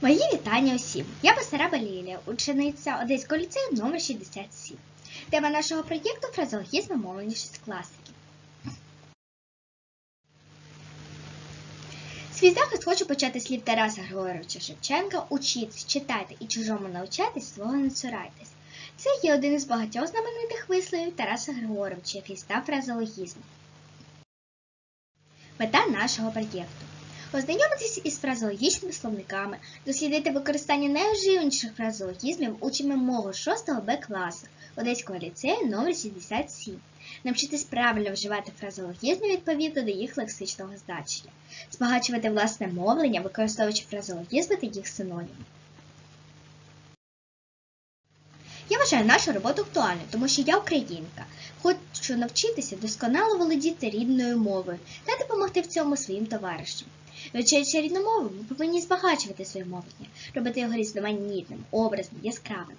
Мої вітання усім. Я Басараба Лілія, учениця Одеського ліцею номер 67. Тема нашого проєкту фразологізм фразеологізм мовлення класики. Свій захист хочу почати слів Тараса Григоровича Шевченка Учіться, читайте і чужому навчайтесь, свого не цурайтесь. Це є один із багатьох знаменитих висловів Тараса Григоровича, який став фразеологізмом. Мета нашого проєкту Ознайомитися із фразеологічними словниками, дослідити використання найоживніших фразеологізмів учнями мого 6 Б класу Одеського ліцею номер 67 навчитись правильно вживати фразеологізми відповідно до їх лексичного значення, збагачувати власне мовлення, використовуючи фразеологізми та їх синонімів. Я вважаю нашу роботу актуальною, тому що я українка. Хочу навчитися досконало володіти рідною мовою та допомогти в цьому своїм товаришам. Вивчаючи рідну мову, ми повинні збагачувати своє мовлення, робити його різноманітним, образним, яскравим.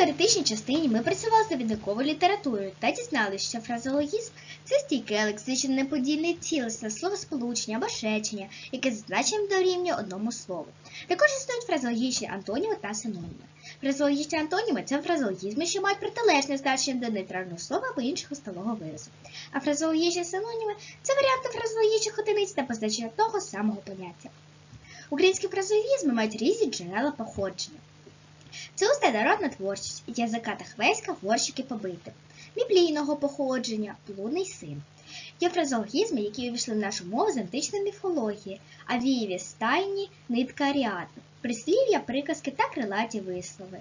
Теоретичній частині ми працювали з довідниковою літературою та дізналися, що фразеологізм це стійке лексично неподільне цілісне словосполучення або речення, яке за значенням дорівнює одному слову. Також існують фразеологічні антоніми та синоніми. Фразеологічні антоніми це фразеологізми, що мають протилежне значення до нейтрального слова або іншого сталого виразу. А фразеологічні синоніми це варіанти фразеологічних одиниць та позначення того самого поняття. Українські фразеологізми мають різні джерела походження. Це уста народна творчість, язика та хвеська горщики побити, біблійного походження, блудний син. Є фразеологізми, які увійшли в нашу мову з античної міфології, авієві стайні, нитка аріадна, прислів'я, приказки та крилаті вислови.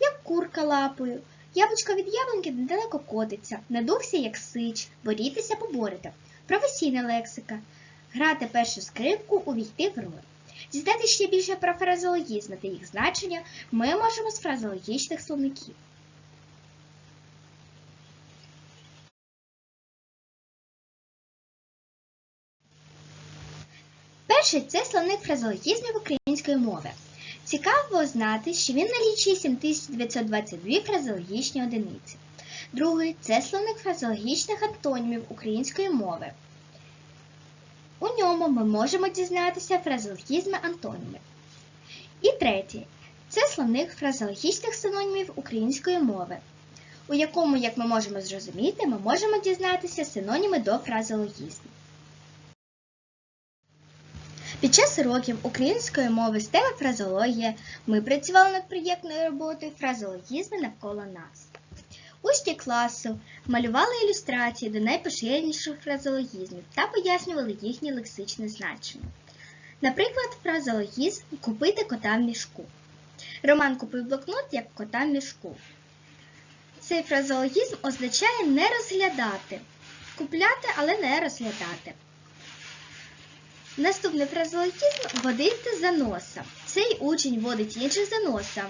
Як курка лапою, яблучко від яблуньки недалеко котиться, надувся, як сич, борітися поборете, професійна лексика, грати першу скрипку, увійти в роль. Дізнати ще більше про фразеологізми та їх значення ми можемо з фразеологічних словників. Перший це словник фразеологізмів української мови. Цікаво знати, що він налічує 7922 фразеологічні одиниці. Другий це словник фразеологічних антонімів української мови. У ньому ми можемо дізнатися фразеологізми антонімів. І третій це словник фразеологічних синонімів української мови, у якому, як ми можемо зрозуміти, ми можемо дізнатися синоніми до фразеологізмів. Під час уроків української мови з теми фразеологія ми працювали над проєктною роботою фразеологізми навколо нас. Учні класу малювали ілюстрації до найпоширеніших фразеологізмів та пояснювали їхнє лексичне значення. Наприклад, фразеологізм купити кота в мішку. Роман купив блокнот як кота в мішку. Цей фразеологізм означає не розглядати, купляти, але не розглядати. Наступний фразеологізм водити за носа. Цей учень водить інших за носа,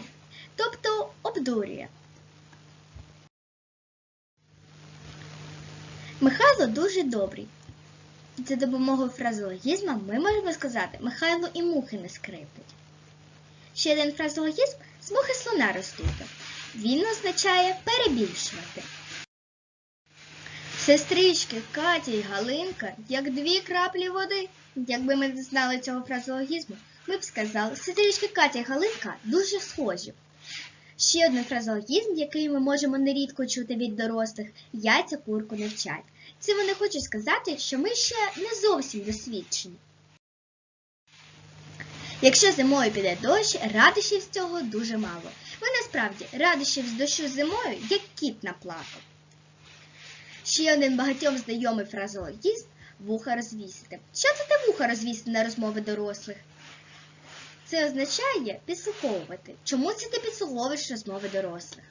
тобто обдурює. Михайло дуже добрий. За допомогою фразеологізму ми можемо сказати Михайло і мухи не скриплять. Ще один фразеологізм з мухи слона роздути. Він означає перебільшувати. Сестрички Катя і Галинка, як дві краплі води. Якби ми не знали цього фразеологізму, ми б сказали, сестрички Катя і Галинка дуже схожі. Ще один фразеологізм, який ми можемо нерідко чути від дорослих, яйця курку не вчать. Це вони хочуть сказати, що ми ще не зовсім досвідчені. Якщо зимою піде дощ, радощів з цього дуже мало. Ми насправді радощів з дощу зимою, як кіт наплакав. Ще один багатьом знайомий фразеологізм вуха розвісити. Що це те вуха розвісити на розмови дорослих? Це означає підслуховувати. Чому це ти підслуховуєш розмови дорослих?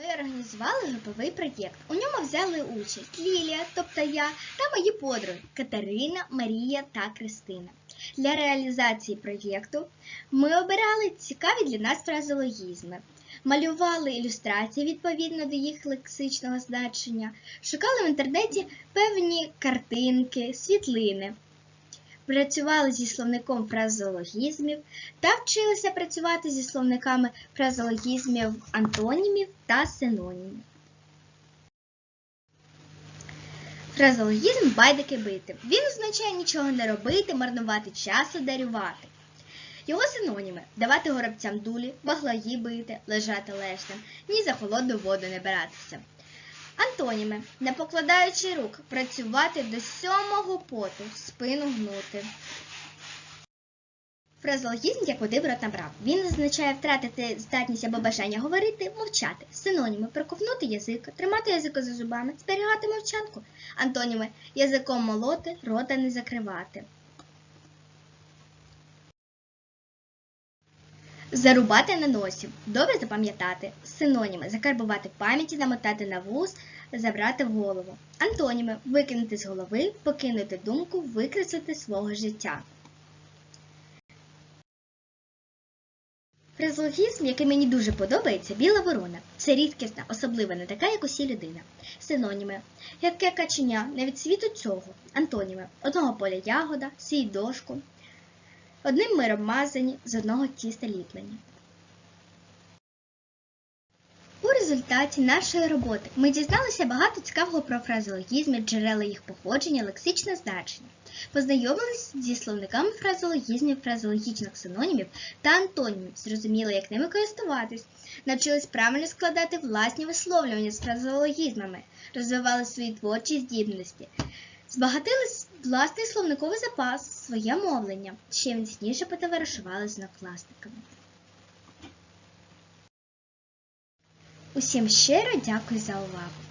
Ми організували груповий проєкт. У ньому взяли участь Лілія, тобто я, та мої подруги Катерина, Марія та Кристина. Для реалізації проєкту ми обирали цікаві для нас фразеологізми, малювали ілюстрації відповідно до їх лексичного значення, шукали в інтернеті певні картинки, світлини. Працювали зі словником фразеологізмів та вчилися працювати зі словниками фразеологізмів антонімів та синонімів. Фразеологізм байдики бити. Він означає нічого не робити, марнувати час і дарювати. Його синоніми давати горобцям дулі, баглаї бити, лежати лежнем, ні за холодну воду не биратися. Антоніми, не покладаючи рук, працювати до сьомого поту, спину гнути. Фразеологізм як води в рот набрав. Він означає втратити здатність або бажання говорити, мовчати. Синоніми проковнути язик, тримати язика за зубами, зберігати мовчанку. Антоніми язиком молоти, рота не закривати. Зарубати на носі, добре запам'ятати. Синоніми закарбувати пам'яті, намотати на вуз, забрати в голову. Антоніми викинути з голови, покинути думку, викреслити свого життя. Фразеологізм, який мені дуже подобається, біла ворона. Це рідкісна, особлива, не така, як усі людина. Синоніми. Яке каченя, не від світу цього. Антоніми. Одного поля ягода, сій дошку. Одним миром мазані, з одного тіста ліплені. У результаті нашої роботи ми дізналися багато цікавого про фразеологізми, джерела їх походження, лексичне значення. Познайомилися зі словниками фразеологізмів, фразеологічних синонімів та антонімів, зрозуміли, як ними користуватись, навчились правильно складати власні висловлювання з фразеологізмами, розвивали свої творчі здібності, збагатили власний словниковий запас, своє мовлення, ще міцніше потоваришували з однокласниками. Усім щиро дякую за увагу!